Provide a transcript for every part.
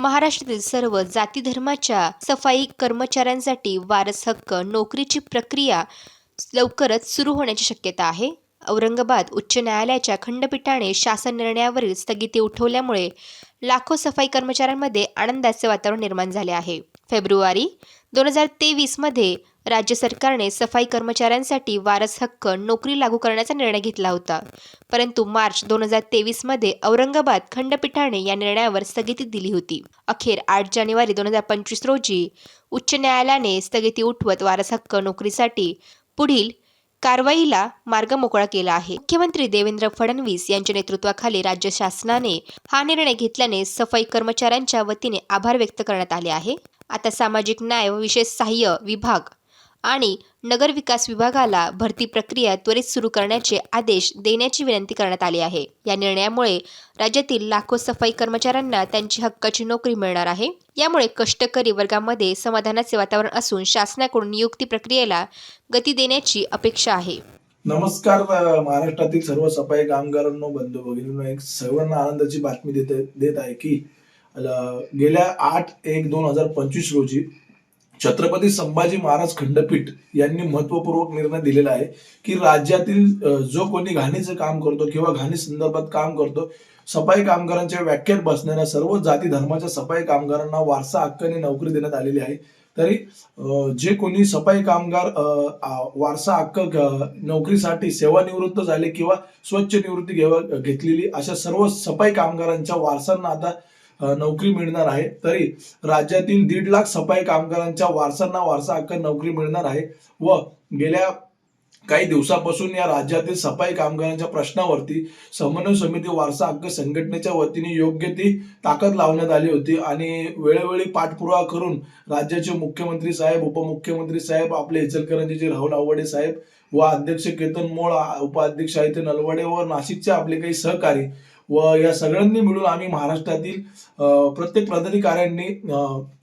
महाराष्ट्रातील सर्व जाती धर्माच्या सफाई कर्मचाऱ्यांसाठी वारस हक्क नोकरीची प्रक्रिया लवकरच सुरू होण्याची शक्यता आहे. औरंगाबाद उच्च न्यायालयाच्या खंडपीठाने शासन निर्णयावरील स्थगिती उठवल्यामुळे लाखो सफाई कर्मचाऱ्यांमध्ये आनंदाचे वातावरण निर्माण झाले आहे. फेब्रुवारी दोन हजार तेवीसमध्ये राज्य सरकारने सफाई कर्मचाऱ्यांसाठी वारस हक्क नोकरी लागू करण्याचा निर्णय घेतला होता. परंतु मार्च दोन हजार तेवीसमध्ये औरंगाबाद खंडपीठाने या निर्णयावर स्थगिती दिली होती. अखेर आठ जानेवारी दोन हजार पंचवीस रोजी उच्च न्यायालयाने स्थगिती उठवत वारस हक्क नोकरीसाठी पुढील कारवाईला मार्ग मोकळा केला आहे. मुख्यमंत्री देवेंद्र फडणवीस यांच्या नेतृत्वाखाली राज्य शासनाने हा निर्णय घेतल्याने सफाई कर्मचाऱ्यांच्या वतीने आभार व्यक्त करण्यात आले आहे. आता सामाजिक न्याय व विशेष सहाय्य विभाग आणि नगरविकास विभागाला भरती प्रक्रिया त्वरित सुरू करण्याचे आदेश देण्याची विनंती करण्यात आली आहे. या निर्णयामुळे राज्यातील लाखो सफाई कर्मचाऱ्यांना त्यांची हक्काची नोकरी मिळणार आहे. यामुळे कष्टकरी वर्गामध्ये समाधानाचे वातावरण असून शासनाकडून नियुक्ती प्रक्रियेला गती देण्याची अपेक्षा आहे. नमस्कार महाराष्ट्रातील सर्व सफाई कामगारांनो बंधू भगिनींनो एक सर्वांना आनंदाची बातमी देत देत आहे की गेल्या आठ एक दोन हजार पंचवीस रोजी छत्रपती संभाजी महाराज खंडपीठ यांनी महत्वपूर्वक निर्णय दिलेला आहे की राज्यातील जो कोणी घाणीचं काम करतो किंवा घाणी संदर्भात काम करतो सफाई कामगारांच्या व्याख्यात बसणाऱ्या सर्व जाती धर्माच्या सफाई कामगारांना वारसा हक्काने नोकरी देण्यात आलेली आहे. तरी जे कोणी सफाई कामगार वारसा हक्क नोकरीसाठी सेवानिवृत्त झाले किंवा स्वच्छ निवृत्ती घेतलेली अशा सर्व सफाई कामगारांच्या वारसांना आता नोकरी मिळणार आहे. तरी राज्यातील दीड लाख सफाई कामगारांच्या वारसांना वारसा हक्क नोकरी मिळणार आहे व गेल्या काही दिवसापासून या राज्यातील सफाई कामगारांच्या प्रश्नावरती समन्वय समिती वारसा हक्क संघटनेच्या वतीने योग्य ती ताकद लावण्यात आली होती आणि वेळोवेळी पाठपुरावा करून राज्याचे मुख्यमंत्री साहेब उपमुख्यमंत्री साहेब आपले इचलकरंजीचे राहुल आवडे साहेब व अध्यक्ष केतन मोळ उपाध्यक्ष आहेत नलवडे व नाशिकचे आपले काही सहकारी व या सगळ्यांनी मिळून आम्ही महाराष्ट्रातील प्रत्येक पदाधिकाऱ्यांनी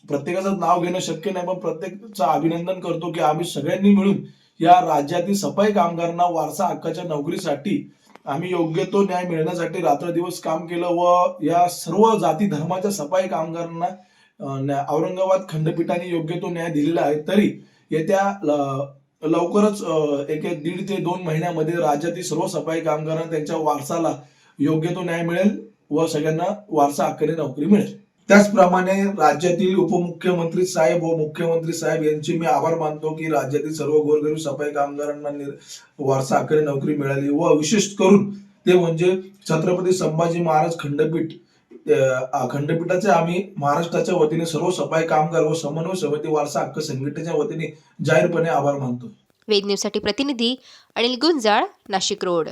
प्रत्येकाचं नाव घेणं शक्य नाही पण प्रत्येकचं अभिनंदन करतो की आम्ही सगळ्यांनी मिळून या राज्यातील सफाई कामगारांना वारसा हक्काच्या नोकरीसाठी आम्ही योग्य तो न्याय मिळण्यासाठी रात्रदिवस काम केलं व या सर्व जाती धर्माच्या सफाई कामगारांना औरंगाबाद खंडपीठाने योग्य तो न्याय दिलेला आहे. तरी येत्या लवकरच एक एक दीड ते दोन महिन्यामध्ये राज्यातील सर्व सफाई कामगारांना त्यांच्या वारसाला योग्य तो न्याय मिळेल व सगळ्यांना वारसा हक्काने नोकरी मिळेल. त्याचप्रमाणे राज्यातील उपमुख्यमंत्री साहेब व मुख्यमंत्री साहेब यांचे मी आभार मानतो की राज्यातील सर्व गोरगरीब सफाई कामगारांना वारसा हक्काने नोकरी मिळाली व विशेष करून ते म्हणजे छत्रपती संभाजी महाराज खंडपीठ खंडपीठाचे आम्ही महाराष्ट्राच्या वतीने सर्व सफाई कामगार व समन्वय समिती वारसा हक्क संघटनेच्या वतीने जाहीरपणे आभार मानतो. वेद न्यूजसाठी प्रतिनिधी अनिल गुंजाळ नाशिक रोड.